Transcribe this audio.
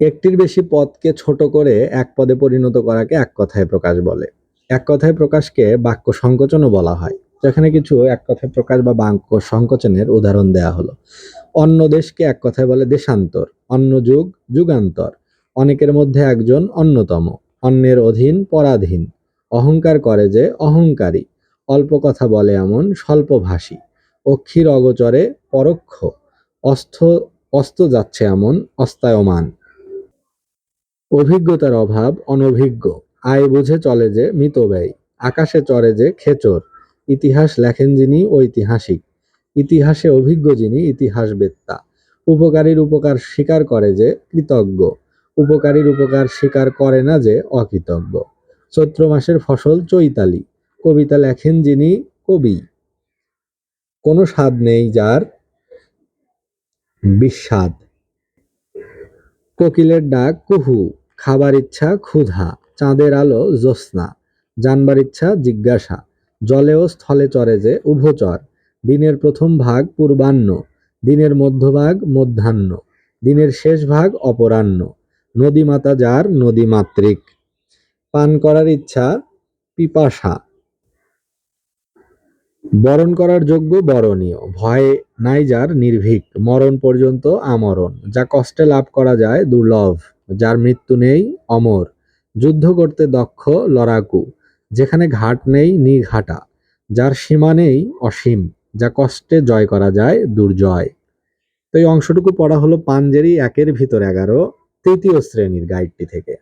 একটির বেশি পদকে ছোট করে এক পদে পরিণত করাকে এক কথায় প্রকাশ বলে। এক কথায় প্রকাশকে বাক্য সংকোচনও বলা হয়। যেখানে কিছু এক কথায় প্রকাশ বা বাক্য সংকোচনের উদাহরণ দেয়া হলো। অন্য দেশকে এক কথায় বলে দেশান্তর, অন্য যুগ যুগান্তর, অনেকের মধ্যে একজন অন্যতম, অন্যের অধীন পরাধীন, অহংকার করে যে অহংকারী, অল্প কথা বলে এমন স্বল্পভাষী, অক্ষির অগোচরে পরোক্ষ, অস্থ, অস্ত যাচ্ছে এমন অস্তায়মান। অভিজ্ঞতার অভাব অনভিজ্ঞ। আয় বুঝে চলে যে মিতব্যয়ী আকাশে চড়ে যে খেচর। ইতিহাস লেখেন যিনি ঐতিহাসিক। ইতিহাসে অভিজ্ঞ যিনি ইতিহাসবেত্তা। উপকারীর উপকার স্বীকার করে যে কৃতজ্ঞ। উপকারীর উপকার স্বীকার করে না যে অকৃতজ্ঞ। চৈত্র মাসের ফসল চৈতালি। কবিতা লেখেন যিনি কবি। কোনো স্বাদ নেই যার। বিস্বাদ। কোকিলের ডাক কুহু, খাবার ইচ্ছা ক্ষুধা, চাঁদের আলো জ্যোৎস্না, জানবার ইচ্ছা জিজ্ঞাসা, জলেও স্থলে চরে যে উভচর, দিনের প্রথম ভাগ পূর্বাহ্ন, দিনের মধ্যভাগ মধ্যাহ্ন, দিনের শেষ ভাগ অপরাহ্ন নদীমাতা যার নদীমাতৃক পান করার ইচ্ছা পিপাসা বরণ করার যোগ্য বরণীয়। ভয় নাই যার নির্ভীক। মরণ পর্যন্ত আমরণ। যা কষ্টে লাভ করা যায় দুর্লভ। যার মৃত্যু নেই, অমর। যুদ্ধ করতে দক্ষ, লড়াকু। যেখানে ঘাট নেই, নিঘাটা। যার সীমা নেই, অসীম। যা কষ্টে জয় করা যায়, দুর্জয়। তো এই অংশটুকু পড়া হলো পাঞ্জেরি একের ভিতর এগারো, তৃতীয় শ্রেণির গাইডটি থেকে।